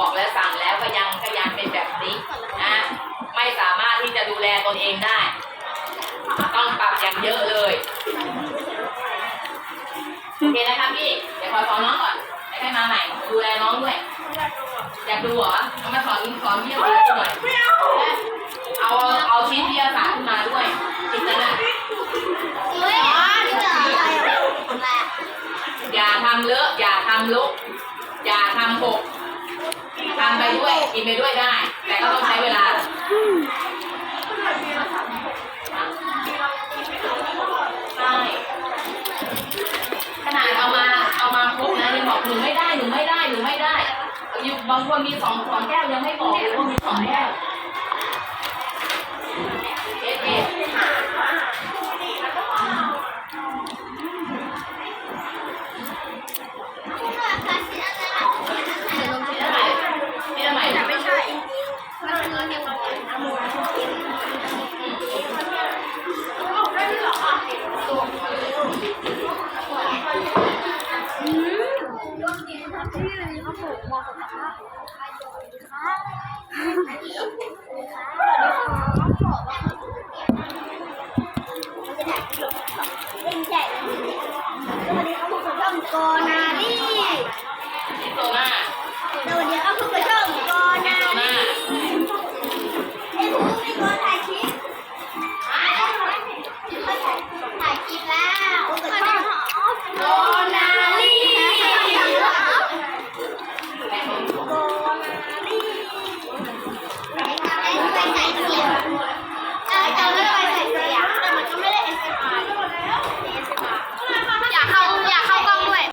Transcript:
บอกแล้วสั่งแล้วก็ยังก็ยังเป็นแบบนี้นะไม่สามารถที่จะดูแลตนเองได้ ต้องปรับอย่างเยอะเลยโอเคนะคะพี่ เดี๋ยวขอสอนน้องก่อนแล้วให้มาใหม่ ดูแลน้องด้วยอยากดูเหรอเอามาสอนสอนวิทยาศาสตร์หน่อยเอาเอาชิ้นวิทยาศาสตร์ขึ้นมาด้วยจิตนาเฮ้ยอ๋อนี่เหรออะไรอะอย่าทำเลอะอย่าทำลุกอย่าทำหก ทำไปด้วยกินไปด้วยได้ แต่ก็ต้องใช้เวลาใช่ขนาดเอามาเอามาครบนะยังบอกหนูไม่ได้หนูไม่ได้หนูไม่ได้อยู่บางคนมีสองสองแก้วยังไม่บอกเลยว่ามีสองแก้ว เป็นใหญ่วันนี้เขาบ